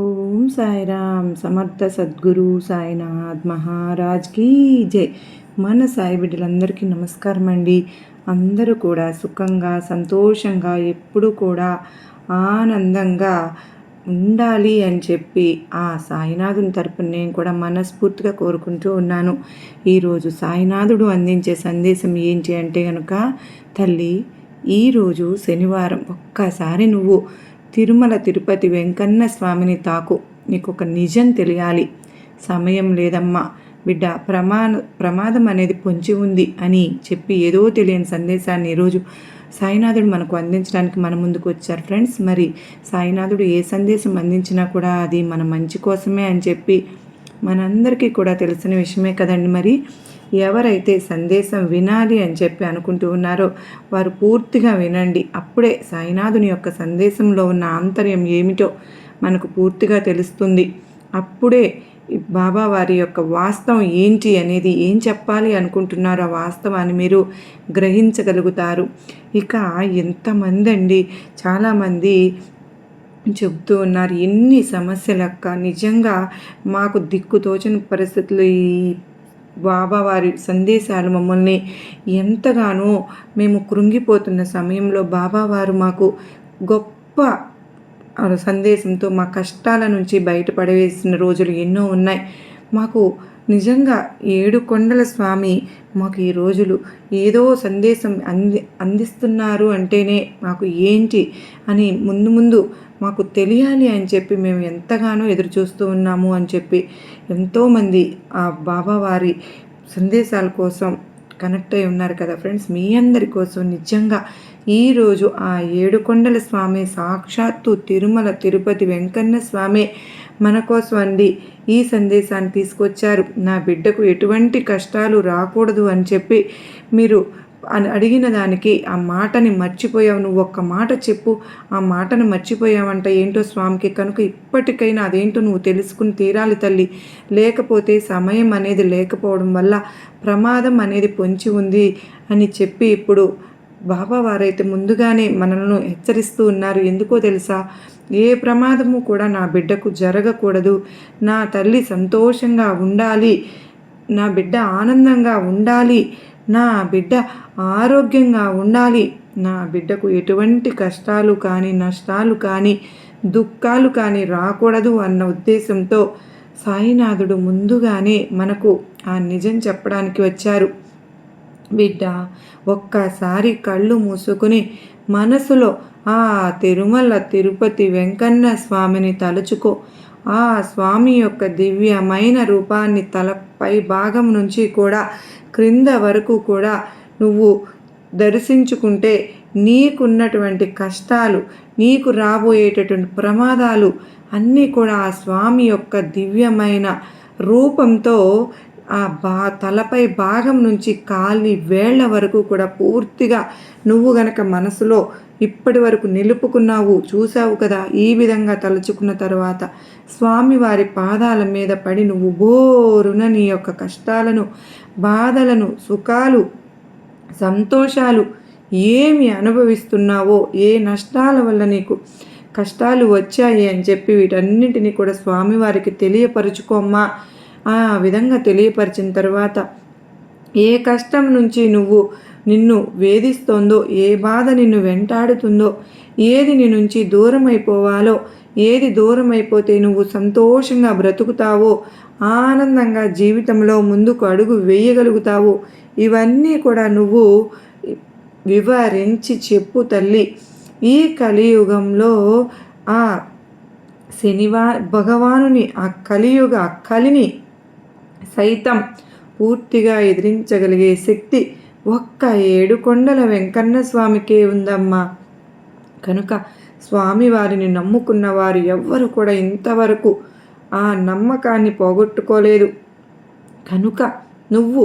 ఓం సాయిరామ్ సమర్థ సద్గురు సాయినాథ్ మహారాజ్ కీ జై. మన సాయి బిడ్డలందరికీ నమస్కారం అండి. అందరూ కూడా సుఖంగా సంతోషంగా ఎప్పుడూ కూడా ఆనందంగా ఉండాలి అని చెప్పి ఆ సాయినాథుని తరపున నేను కూడా మనస్ఫూర్తిగా కోరుకుంటూ ఉన్నాను. ఈరోజు సాయినాథుడు అందించే సందేశం ఏంటి అంటే కనుక తల్లి ఈరోజు శనివారం ఒక్కసారి నువ్వు తిరుమల తిరుపతి వెంకన్న స్వామిని తాకు. నీకు ఒక నిజం తెలియాలి. సమయం లేదమ్మా. బిడ్డ ప్రమాద ప్రమాదం అనేది పొంచి ఉంది అని చెప్పి ఏదో తెలియని సందేశాన్ని ఈరోజు సాయినాథుడు మనకు అందించడానికి మన ముందుకు వచ్చారు ఫ్రెండ్స్. మరి సాయినాథుడు ఏ సందేశం అందించినా కూడా అది మన మంచి కోసమే అని చెప్పి మనందరికీ కూడా తెలిసిన విషయమే కదండి మరి. ఎవరైతే సందేశం వినాలి అని చెప్పి అనుకుంటూ ఉన్నారో వారు పూర్తిగా వినండి. అప్పుడే సాయినాథుని యొక్క సందేశంలో ఉన్న ఆంతర్యం ఏమిటో మనకు పూర్తిగా తెలుస్తుంది. అప్పుడే బాబా వారి యొక్క వాస్తవం ఏంటి అనేది ఏం చెప్పాలి అనుకుంటున్నారో ఆ వాస్తవాన్ని మీరు గ్రహించగలుగుతారు. ఇక ఎంతమంది అండి చాలామంది చెబుతూ ఉన్నారు ఎన్ని సమస్యలక్క నిజంగా మాకు దిక్కుతోచని పరిస్థితులు ఈ బాబా వారి సందేశాలు మమ్మల్ని ఎంతగానో మేము కృంగిపోతున్న సమయంలో బాబావారు మాకు గొప్ప సందేశంతో మా కష్టాల నుంచి బయటపడవేసిన రోజులు ఎన్నో ఉన్నాయి. మాకు నిజంగా ఏడు కొండల స్వామి మాకు ఈ రోజులు ఏదో సందేశం అంది అందిస్తున్నారు అంటేనే మాకు ఏంటి అని ముందు ముందు మాకు తెలియాలి అని చెప్పి మేము ఎంతగానో ఎదురు చూస్తూ ఉన్నాము అని చెప్పి ఎంతోమంది ఆ బాబావారి సందేశాల కోసం కనెక్ట్ అయి ఉన్నారు కదా ఫ్రెండ్స్ మీ అందరి కోసం నిజంగా ఈరోజు ఆ ఏడుకొండల స్వామి సాక్షాత్తు తిరుమల తిరుపతి వెంకన్న స్వామి మన కోసం అండి ఈ సందేశాన్ని తీసుకొచ్చారు. నా బిడ్డకు ఎటువంటి కష్టాలు రాకూడదు అని చెప్పి మీరు అని అడిగిన దానికి ఆ మాటని మర్చిపోయావు. నువ్వు ఒక్క మాట చెప్పు. ఆ మాటను మర్చిపోయావంట ఏంటో స్వామికి? కనుక ఇప్పటికైనా అదేంటో నువ్వు తెలుసుకుని తీరాలి తల్లి. లేకపోతే సమయం అనేది లేకపోవడం వల్ల ప్రమాదం అనేది పొంచి ఉంది అని చెప్పి ఇప్పుడు బాబా వారైతే ముందుగానే మనల్ని హెచ్చరిస్తూ ఉన్నారు. ఎందుకో తెలుసా? ఏ ప్రమాదము కూడా నా బిడ్డకు జరగకూడదు. నా తల్లి సంతోషంగా ఉండాలి. నా బిడ్డ ఆనందంగా ఉండాలి. నా బిడ్డ ఆరోగ్యంగా ఉండాలి. నా బిడ్డకు ఎటువంటి కష్టాలు కానీ నష్టాలు కానీ దుఃఖాలు కానీ రాకూడదు అన్న ఉద్దేశంతో సాయినాథుడు ముందుగానే మనకు ఆ నిజం చెప్పడానికి వచ్చారు. బిడ్డ ఒక్కసారి కళ్ళు మూసుకుని మనసులో ఆ తిరుమల తిరుపతి వెంకన్న స్వామిని తలుచుకో. ఆ స్వామి యొక్క దివ్యమైన రూపాన్ని తలపై భాగం నుంచి కూడా క్రింద వరకు కూడా నువ్వు దర్శించుకుంటే నీకున్నటువంటి కష్టాలు నీకు రాబోయేటటువంటి ప్రమాదాలు అన్నీ కూడా ఆ స్వామి యొక్క దివ్యమైన రూపంతో ఆ బా తలపై భాగం నుంచి కాలి వేళ్ళ వరకు కూడా పూర్తిగా నువ్వు గనక మనసులో ఇప్పటి వరకు నిలుపుకున్నావు చూసావు కదా ఈ విధంగా తలుచుకున్న తర్వాత స్వామివారి పాదాల మీద పడి నువ్వు బోరున నీ యొక్క కష్టాలను బాధలను సుఖాలు సంతోషాలు ఏమి అనుభవిస్తున్నావో ఏ నష్టాల వల్ల నీకు కష్టాలు వచ్చాయి అని చెప్పి వీటన్నింటినీ కూడా స్వామివారికి తెలియపరుచుకోమ్మా. ఆ విధంగా తెలియపరిచిన తర్వాత ఏ కష్టం నుంచి నువ్వు నిన్ను వేధిస్తోందో ఏ బాధ నిన్ను వెంటాడుతుందో ఏది నీ నుంచి దూరం అయిపోవాలో ఏది దూరం అయిపోతే నువ్వు సంతోషంగా బ్రతుకుతావో ఆనందంగా జీవితంలో ముందుకు అడుగు వేయగలుగుతావు ఇవన్నీ కూడా నువ్వు వివరించి చెప్పు తల్లి. ఈ కలియుగంలో ఆ శనివా భగవానుని ఆ కలియుగ కలిని సైతం పూర్తిగా ఎదిరించగలిగే శక్తి ఒక్క ఏడు కొండల వెంకన్న స్వామికే ఉందమ్మా. కనుక స్వామివారిని నమ్ముకున్న వారు ఎవ్వరు కూడా ఇంతవరకు ఆ నమ్మకాన్ని పోగొట్టుకోలేదు. కనుక నువ్వు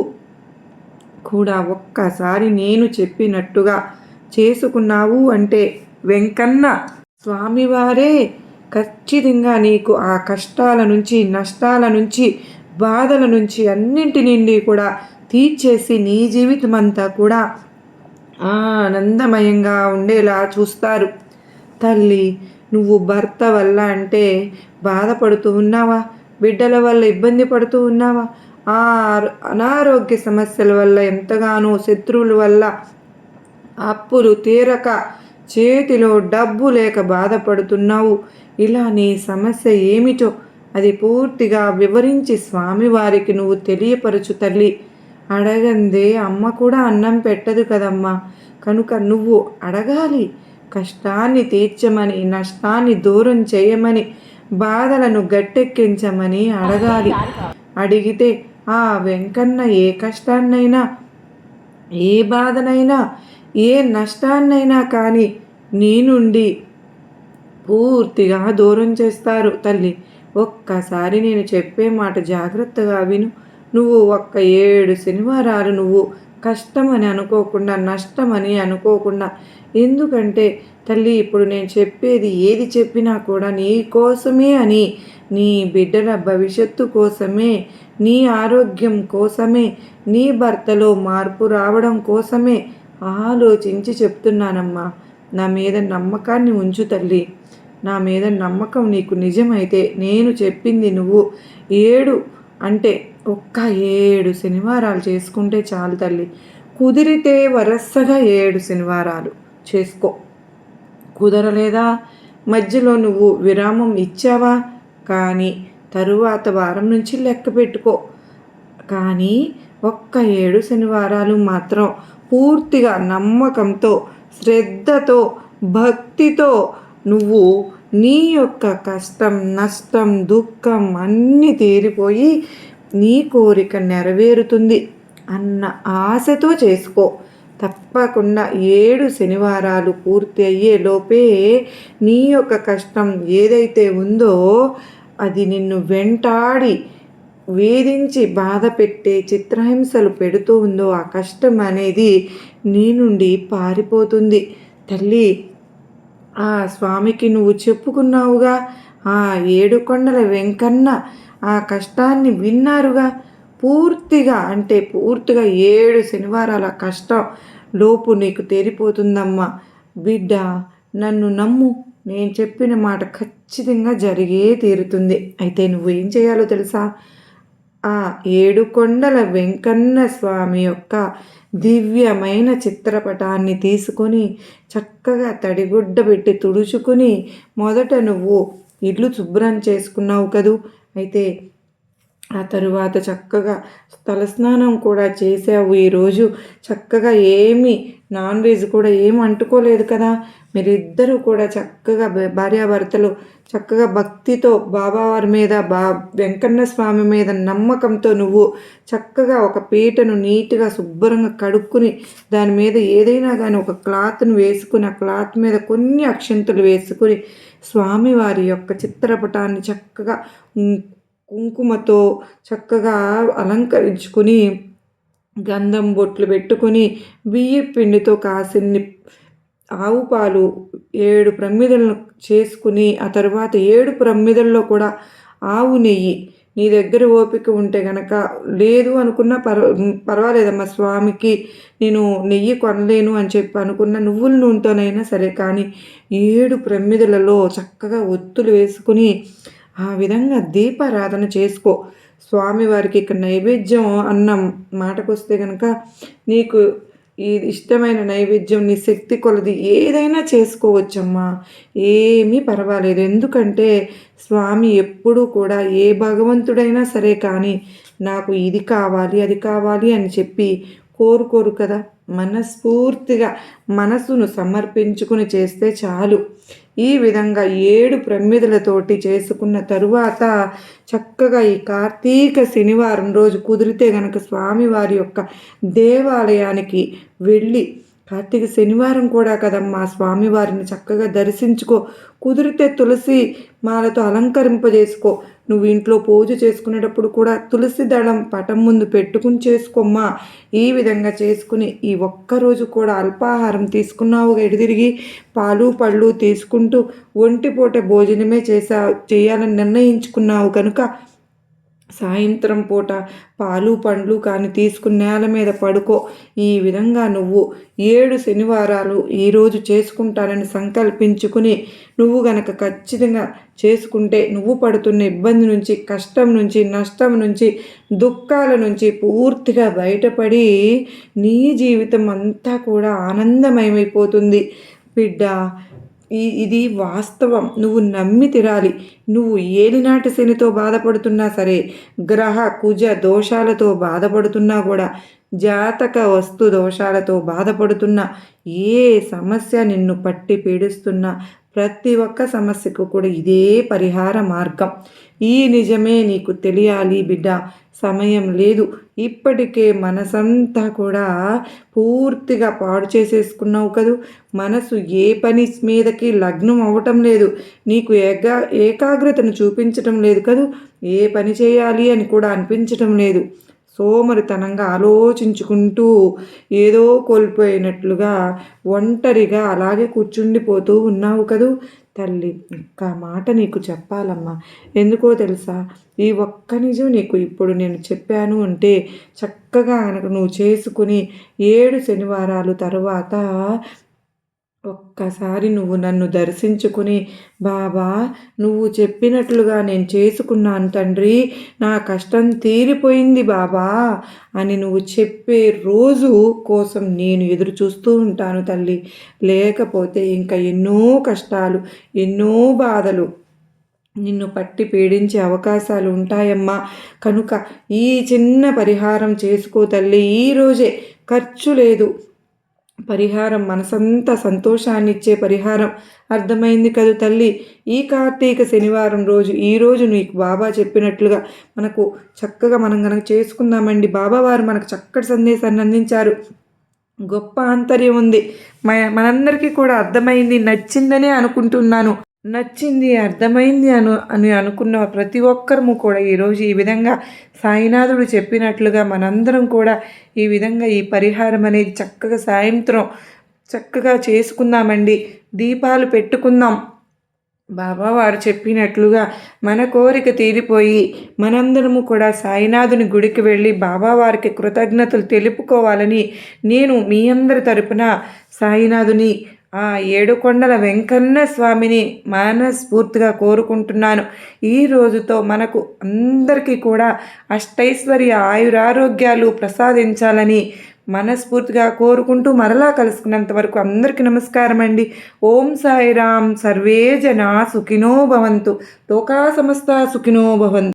కూడా ఒక్కసారి నేను చెప్పినట్టుగా చేసుకున్నావు అంటే వెంకన్న స్వామివారే ఖచ్చితంగా నీకు ఆ కష్టాల నుంచి నష్టాల నుంచి బాధల నుంచి అన్నింటి నుండి కూడా తీర్చేసి నీ జీవితం అంతా కూడా ఆనందమయంగా ఉండేలా చూస్తారు. తల్లి నువ్వు భర్త వల్ల అంటే బాధపడుతూ ఉన్నావా? బిడ్డల వల్ల ఇబ్బంది పడుతూ ఉన్నావా? ఆ అనారోగ్య సమస్యల వల్ల ఎంతగానో శత్రువుల వల్ల అప్పులు తీరక చేతిలో డబ్బు లేక బాధపడుతున్నావు. ఇలా నీ సమస్య ఏమిటో అది పూర్తిగా వివరించి స్వామివారికి నువ్వు తెలియపరచు తల్లి. అడగందే అమ్మ కూడా అన్నం పెట్టదు కదమ్మా. కనుక నువ్వు అడగాలి. కష్టాన్ని తీర్చమని నష్టాన్ని దూరం చేయమని బాధలను గట్టెక్కించమని అడగాలి. అడిగితే ఆ వెంకన్న ఏ కష్టాన్నైనా ఏ బాధనైనా ఏ నష్టాన్నైనా కానీ నీ నుండి పూర్తిగా దూరం చేస్తారు తల్లి. ఒక్కసారి నేను చెప్పే మాట జాగ్రత్తగా విను. నువ్వు ఒక్క ఏడు శనివారాలు నువ్వు. కష్టమని అనుకోకుండా నష్టమని అనుకోకుండా. ఎందుకంటే తల్లి ఇప్పుడు నేను చెప్పేది ఏది చెప్పినా కూడా నీ కోసమే అని. నీ బిడ్డల భవిష్యత్తు కోసమే నీ ఆరోగ్యం కోసమే నీ భర్తలో మార్పు రావడం కోసమే ఆలోచించి చెప్తున్నానమ్మా. నా మీద నమ్మకాన్ని ఉంచు తల్లి. నా మీద నమ్మకం నీకు నిజమైతే నేను చెప్పింది నువ్వు ఏడు అంటే ఒక్క ఏడు శనివారాలు చేసుకుంటే చాలు తల్లి. కుదిరితే వరసగా ఏడు శనివారాలు చేసుకో. కుదరలేదా? మధ్యలో నువ్వు విరామం ఇచ్చావా? కానీ తరువాత వారం నుంచి లెక్క పెట్టుకో. కానీ ఒక్క ఏడు శనివారాలు మాత్రం పూర్తిగా నమ్మకంతో శ్రద్ధతో భక్తితో నువ్వు నీ యొక్క కష్టం నష్టం దుఃఖం అన్నీ తీరిపోయి నీ కోరిక నెరవేరుతుంది అన్న ఆశతో చేసుకో. తప్పకుండా ఏడు శనివారాలు పూర్తి అయ్యే లోపే నీ యొక్క కష్టం ఏదైతే ఉందో అది నిన్ను వెంటాడి వేధించి బాధ పెట్టే చిత్రహింసలు పెడుతూ ఉందో ఆ కష్టం అనేది నీ నుండి పారిపోతుంది. తల్లి ఆ స్వామికి నువ్వు చెప్పుకున్నావుగా. ఆ ఏడుకొండల వెంకన్న ఆ కష్టాన్ని విన్నారుగా. పూర్తిగా అంటే పూర్తిగా ఏడు శనివారాల కష్టం లోపు నీకు తేరిపోతుందమ్మా బిడ్డ నన్ను నమ్ము. నేను చెప్పిన మాట ఖచ్చితంగా జరిగే తీరుతుంది. అయితే నువ్వు ఏం చేయాలో తెలుసా? ఆ ఏడు కొండల వెంకన్న స్వామి యొక్క దివ్యమైన చిత్రపటాన్ని తీసుకొని చక్కగా తడిగుడ్డ పెట్టి తుడుచుకుని మొదట నువ్వు ఇల్లు శుభ్రం చేసుకున్నావు కదూ. అయితే ఆ తరువాత చక్కగా తలస్నానం కూడా చేసావు ఈరోజు చక్కగా ఏమి నాన్ వెజ్ కూడా ఏం అంటుకోలేదు కదా. మీరిద్దరూ కూడా చక్కగా భార్యాభర్తలు చక్కగా భక్తితో బాబావారి మీద బా వెంకన్న స్వామి మీద నమ్మకంతో నువ్వు చక్కగా ఒక పీటను నీట్గా శుభ్రంగా కడుక్కుని దాని మీద ఏదైనా కానీ ఒక క్లాత్ను వేసుకుని ఆ క్లాత్ మీద కొన్ని అక్షంతులు వేసుకుని స్వామివారి యొక్క చిత్రపటాన్ని చక్కగా కుంకుమతో చక్కగా అలంకరించుకుని గంధం బొట్లు పెట్టుకొని బియ్య పిండితో కాసిన్ని ఆవు పాలు ఏడు ప్రమిదలను చేసుకుని ఆ తర్వాత ఏడు ప్రమిదల్లో కూడా ఆవు నెయ్యి. నీ దగ్గర ఓపిక ఉంటే గనక లేదు అనుకున్నా పర్వ పర్వాలేదమ్మా స్వామికి నేను నెయ్యి కొనలేను అని చెప్పి అనుకున్న నువ్వుల నూనెతోనైనా సరే కానీ ఏడు ప్రమిదలలో చక్కగా ఒత్తులు వేసుకుని ఆ విధంగా దీపారాధన చేసుకో. స్వామివారికి ఇక్కడ నైవేద్యం అన్నం మాటకొస్తే కనుక నీకు ఈ ఇష్టమైన నైవేద్యం నీ శక్తి కొలది ఏదైనా చేసుకోవచ్చమ్మా. ఏమీ పర్వాలేదు. ఎందుకంటే స్వామి ఎప్పుడూ కూడా ఏ భగవంతుడైనా సరే కానీ నాకు ఇది కావాలి అది కావాలి అని చెప్పి కోరుకోరు కదా. మనస్ఫూర్తిగా మనసును సమర్పించుకుని చేస్తే చాలు. ఈ విధంగా ఏడు ప్రమిదలతోటి చేసుకున్న తరువాత చక్కగా ఈ కార్తీక శనివారం రోజు కుదిరితే గనక స్వామివారి యొక్క దేవాలయానికి వెళ్ళి కార్తీక శనివారం కూడా కదమ్మా స్వామివారిని చక్కగా దర్శించుకో. కుదిరితే తులసి మాలతో అలంకరింపజేసుకో. నువ్వు ఇంట్లో పూజ చేసుకునేటప్పుడు కూడా తులసి దళం పటం ముందు పెట్టుకుని చేసుకోమ్మా. ఈ విధంగా చేసుకుని ఈ ఒక్కరోజు కూడా అల్పాహారం తీసుకున్నావు. ఎడిదిరిగి పాలు పళ్ళు తీసుకుంటూ ఒంటిపూట భోజనమే చేసా చేయాలని నిర్ణయించుకున్నావు కనుక సాయంత్రం పూట పాలు పండ్లు కానీ తీసుకుని నేల మీద పడుకో. ఈ విధంగా నువ్వు ఏడు శనివారాలు ఈరోజు చేసుకుంటానని సంకల్పించుకుని నువ్వు గనక ఖచ్చితంగా చేసుకుంటే నువ్వు పడుతున్న ఇబ్బంది నుంచి కష్టం నుంచి నష్టం నుంచి దుఃఖాల నుంచి పూర్తిగా బయటపడి నీ జీవితం అంతా కూడా ఆనందమయమైపోతుంది. బిడ్డ ఇది వాస్తవం. నువ్వు నమ్మి తిరాలి నువ్వు ఏలినాటి శనితో బాధపడుతున్నా సరే గ్రహ కుజ దోషాలతో బాధపడుతున్నా కూడా జాతక వస్తు దోషాలతో బాధపడుతున్న ఏ సమస్య నిన్ను పట్టి పీడిస్తున్నా ప్రతి ఒక్క సమస్యకు కూడా ఇదే పరిహార మార్గం. ఈ నిజమే నీకు తెలియాలి బిడ్డ. సమయం లేదు. ఇప్పటికే మనసంతా కూడా పూర్తిగా పాడు చేసేసుకున్నావు కదూ. మనసు ఏ పని మీదకి లగ్నం అవ్వటం లేదు. నీకు ఏకా ఏకాగ్రతను చూపించటం లేదు కదూ. ఏ పని చేయాలి అని కూడా అనిపించటం లేదు. సోమరితనంగా ఆలోచించుకుంటూ ఏదో కోల్పోయినట్లుగా ఒంటరిగా అలాగే కూర్చుండిపోతూ ఉన్నావు కదూ. తల్లి ఒక్క మాట నీకు చెప్పాలమ్మా. ఎందుకో తెలుసా? ఈ ఒక్క నిజం నీకు ఇప్పుడు నేను చెప్పాను అంటే చక్కగా కనుక నువ్వు చేసుకుని ఏడు శనివారాలు తర్వాత ఒక్కసారి నువ్వు నన్ను దర్శించుకుని బాబా నువ్వు చెప్పినట్లుగా నేను చేసుకున్నాను తండ్రి. నా కష్టం తీరిపోయింది బాబా అని నువ్వు చెప్పే రోజు కోసం నేను ఎదురు చూస్తూ ఉంటాను తల్లి. లేకపోతే ఇంకా ఎన్నో కష్టాలు ఎన్నో బాధలు నిన్ను పట్టి పీడించే అవకాశాలు ఉంటాయమ్మా. కనుక ఈ చిన్న పరిహారం చేసుకో తల్లి. ఈరోజే ఖర్చు లేదు. పరిహారం మనసంతా సంతోషాన్ని ఇచ్చే పరిహారం. అర్థమైంది కదూ తల్లి? ఈ కార్తీక శనివారం రోజు ఈరోజు నీకు బాబా చెప్పినట్లుగా మనకు చక్కగా మనం కనుక చేసుకుందామండి. బాబావారు మనకు చక్కటి సందేశాన్ని అందించారు. గొప్ప ఆంతర్యం ఉంది. మనందరికీ కూడా అర్థమైంది నచ్చిందనే అనుకుంటున్నాను. నచ్చింది అర్థమైంది అను అని అనుకున్న ప్రతి ఒక్కరము కూడా ఈరోజు ఈ విధంగా సాయినాథుడు చెప్పినట్లుగా మనందరం కూడా ఈ విధంగా ఈ పరిహారం అనేది చక్కగా సాయంత్రం చక్కగా చేసుకుందామండి. దీపాలు పెట్టుకుందాం. బాబా వారు చెప్పినట్లుగా మన కోరిక తీరిపోయి మనందరము కూడా సాయినాథుని గుడికి వెళ్ళి బాబావారికి కృతజ్ఞతలు తెలుపుకోవాలని నేను మీ అందరి తరపున సాయినాథుని ఆ ఏడుకొండల వెంకన్న స్వామిని మనస్ఫూర్తిగా కోరుకుంటున్నాను. ఈ రోజుతో మనకు అందరికీ కూడా అష్టైశ్వర్య ఆయురారోగ్యాలు ప్రసాదించాలని మనస్ఫూర్తిగా కోరుకుంటూ మరలా కలుసుకున్నంత వరకు అందరికీ నమస్కారం అండి. ఓం సాయిరామ్ సర్వే జనా సుఖినో భవంతు. లోకా సమస్త సుఖినో భవంతు.